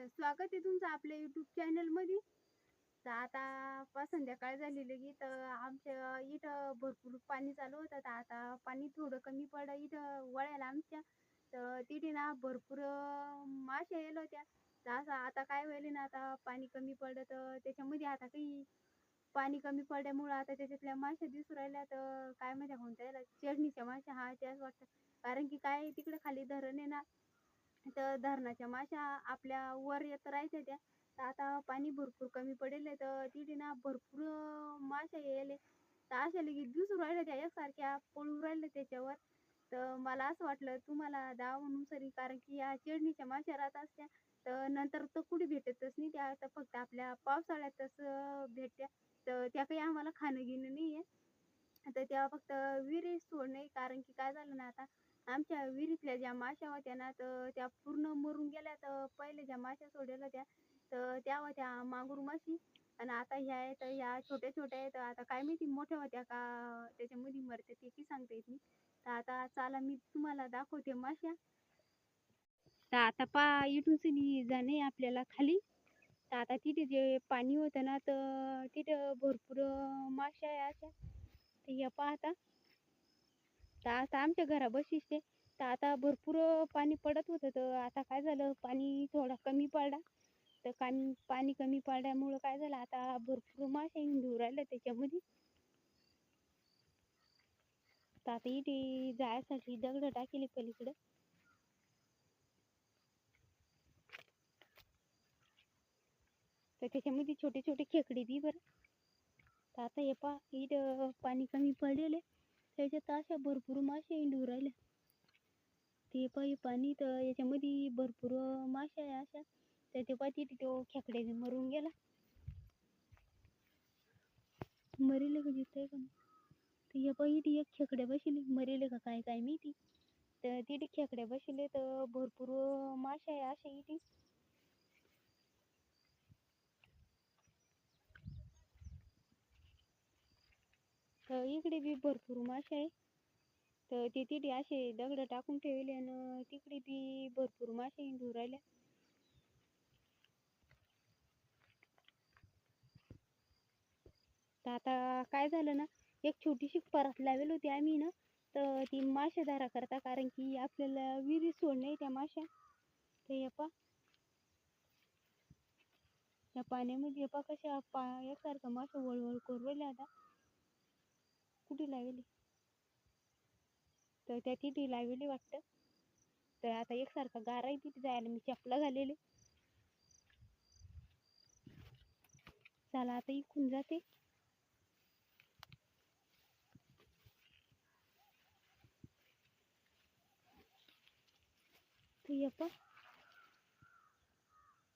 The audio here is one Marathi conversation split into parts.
स्वागत आहे तुमचं आपल्या युट्यूब चॅनलमध्ये तर आता पा संध्याकाळ झालेली की तर आमच्या इथं भरपूर पाणी चालू होतं. तर आता पाणी थोडं कमी पडलं इथं वळायला आमच्या. तर तिथे ना भरपूर अं, माश्या होत्या. तर असं आता काय होईल ना आता पाणी कमी पडलं तर त्याच्यामध्ये आता काही पाणी कमी पडल्यामुळं आता त्याच्यातल्या माश्या दिसू राहिल्या. तर काय माहिती कोणत्या याला चढणीच्या माश्या हा त्याच वाटतं. कारण की काय तिकडे खाली धरण आहे ना तर धरणाच्या माश्या आपल्या वर येत राहायच्या त्या. तर आता पाणी भरपूर कमी पडेल तर तिथे ना भरपूर माश्या यायले. तर अशा लगेच दिसू राहिल्या त्या एकसारख्या पळू राहिल्या त्याच्यावर. तर मला असं वाटलं तुम्हाला दावा म्हणून सरी कारण की या चिडणीच्या माश्या राहत असत्या. तर नंतर तर कुठे भेटतच नाही त्या तर फक्त आपल्या पावसाळ्यातच भेटत्या. तर त्या काही आम्हाला खाणं घेणं नाही आहे तर त्या फक्त विहिरीत सोडणे कारण की काय झालं ना आता आमच्या विहिरीतल्या ज्या माश्या होत्या ना तर त्या पूर्ण मरून गेल्या. तर पहिले ज्या माश्या सोडल्या होत्या तर त्या होत्या मागूर माशी. आणि आता ह्या आहेत ह्या छोट्या छोट्या आहेत. आता काय माहिती मोठ्या होत्या का त्याच्यामध्ये मरते ते की सांगता येत नाही. तर आता चला मी तुम्हाला दाखवते माश्या. तर आता पा इथून सनी जाणे आपल्याला खाली. तर आता तिथे जे पाणी होतं ना तर तिथं भरपूर माश्या आहे अशा. तर या पाहता. तर आता आमच्या घरा ते तर आता भरपूर पाणी पडत होतं तर आता काय झालं? पाणी थोडा कमी पडला. तर कान पाणी कमी पडल्यामुळं काय झालं? आता भरपूर मासे हिंदू राहिले त्याच्यामध्ये. तर आता इथे जायसाठी दगड टाकेली पलीकडं. तर त्याच्यामध्ये छोटे छोटे खेकडे बी बरं. तर आता हे पा इथं पाणी कमी पडलेले आहे त्याच्यात अशा भरपूर मासे हिंडू राहिल्या. ते पायी पाणी तर याच्यामध्ये भरपूर मासे आहे अशा. तर ते पाहिजे तिथे तो खेकडे मरून गेला. मरेल का जिथे का तर या पायी ती एक खेकड्या बसले. मरेल का काय काय माहिती? तर तिथे खेकड्या बसले. तर भरपूर मासे आहे अशा इथे. तर इकडे बी भरपूर मासे आहे. तर ते तिथे असे दगड टाकून ठेवले आणि तिकडे बी भरपूर मासे हिंडू राहिल्या तर आता काय झालं ना एक छोटीशी परत लावेल होती आम्ही ना तर ती मासे धारा करता कारण की आपल्याला विहिरीत सोडणे त्या माश्या. तर हे पा पाण्यामध्ये यपा पा कशा पा एकसारखं मासे वळवळ करू आता. कुठे लावेली? तर त्या तिथे लावेली वाटतं. तर आता एकसारखा गारा आहे तिथे जायला. मी चपला घालेले. चला आता इकून जाते.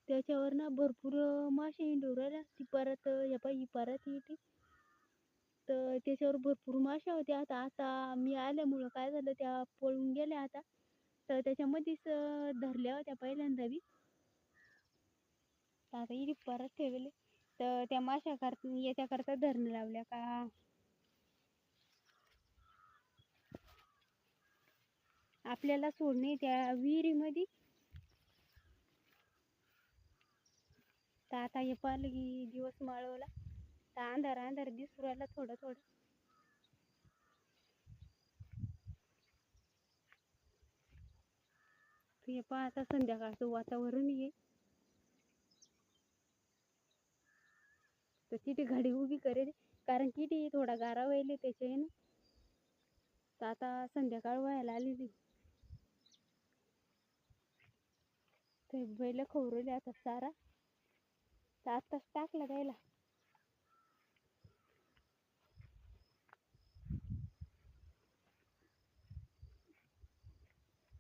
त्याच्यावर ना भरपूर मासे हिंडू ती परत यपा ही परत येते. तर त्याच्यावर भरपूर माश्या होत्या. आता आता मी आल्यामुळं काय झालं त्या पळून गेल्या आता. तर त्याच्यामध्येच धरल्या होत्या पहिल्यांदा बी. तर आता इथे परत ठेवले. तर त्या माश्या कर याच्याकरता धरणं लावल्या का? आपल्याला सोडणे त्या विहिरीमध्ये. तर आता हे पाहिलं की दिवस माळवला. तर अंधार अंधार दिसू राहिला थोडं थोडं. तर हे आता संध्याकाळचं वातावरण ये. तर तिथे गाडी उभी करेल कारण की तिथे थोडा गारा व्हायला त्याच्या आहे ना तर आता संध्याकाळ व्हायला आलेली. ते बैल खवरले आता सारा. तर आत्ताच टाकला द्यायला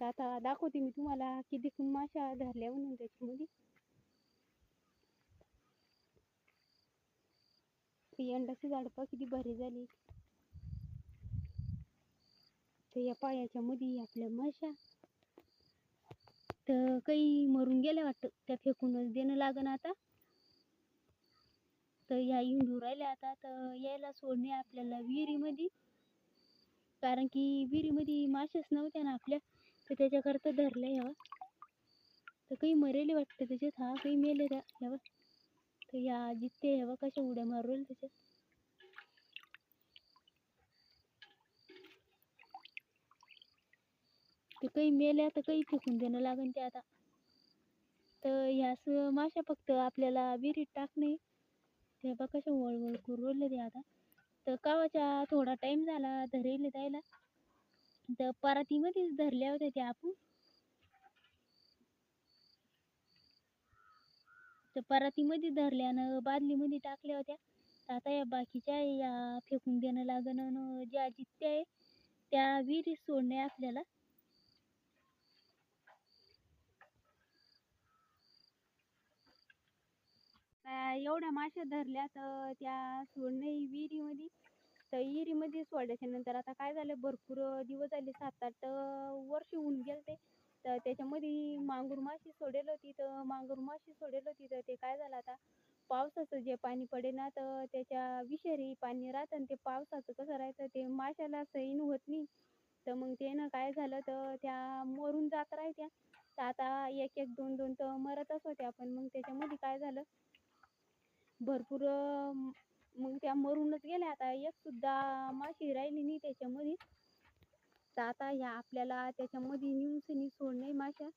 तर आता दाखवते मी तुम्हाला किती माशा धरल्या म्हणून त्याच्यामध्ये. अंडाची झाड पा किती भारी झाली. तर या पायाच्या मध्ये आपल्या माशा. तर काही मरून गेल्या वाटतं त्या फेकूनच देणं लागन आता. तर या इंडू राहिल्या आता तर यायला सोडणे आपल्याला विहिरीमध्ये. कारण की विहिरीमध्ये माशाच नव्हत्या ना आपल्या. तर त्याच्याकरता धरलं ह्या तर काही मरेले वाटतं त्याच्यात. हा काही मेले त्या ह्या तर ह्या जित्ते ह्या कशा उड्या मारू त्याच्यात. ते काही मेल्या तर काही फेकून देणं लागेल ते आता. तर ह्याच माशा फक्त आपल्याला विहिरीत टाकणे. ते कशा वळवळ करू ते आता. तर कावाच्या थोडा टाइम झाला धरेले द्यायला तर परातीमध्येच धरल्या होत्या त्या आपण. तर परातीमध्ये धरल्यानं बादलीमध्ये टाकल्या होत्या. तर आता या बाकीच्या या फेकून देणं लागणं ज्या जित्त्या आहे त्या विहिरीत सोडणे आपल्याला. एवढ्या माश्या धरल्या तर त्या सोडणे विहिरीमध्ये तर विहिरीमध्ये सोडल्याच्या नंतर आता काय झालं भरपूर दिवस झाले सात आठ वर्ष होऊन गेलते. तर त्याच्यामध्ये मांगूर माशी सोडेल होती. तर मांगूर माशी सोडेल होती. तर ते काय झालं आता पावसाचं जे पाणी पडे ना तर त्याच्या विषारी पाणी राहतं आणि ते पावसाचं कसं राहायचं ते माशाला सैन होत नाही. तर मग ते ना काय झालं तर त्या मरून जात राहत्या. तर आता एक एक दोन दोन तर मरतच होत्या. पण मग त्याच्यामध्ये काय झालं भरपूर मग त्या मरूनच गेल्या. आता एक सुद्धा माशी राहिली नाही त्याच्यामध्ये. तर आता ह्या आपल्याला त्याच्यामध्ये नेऊन सोडणे माशा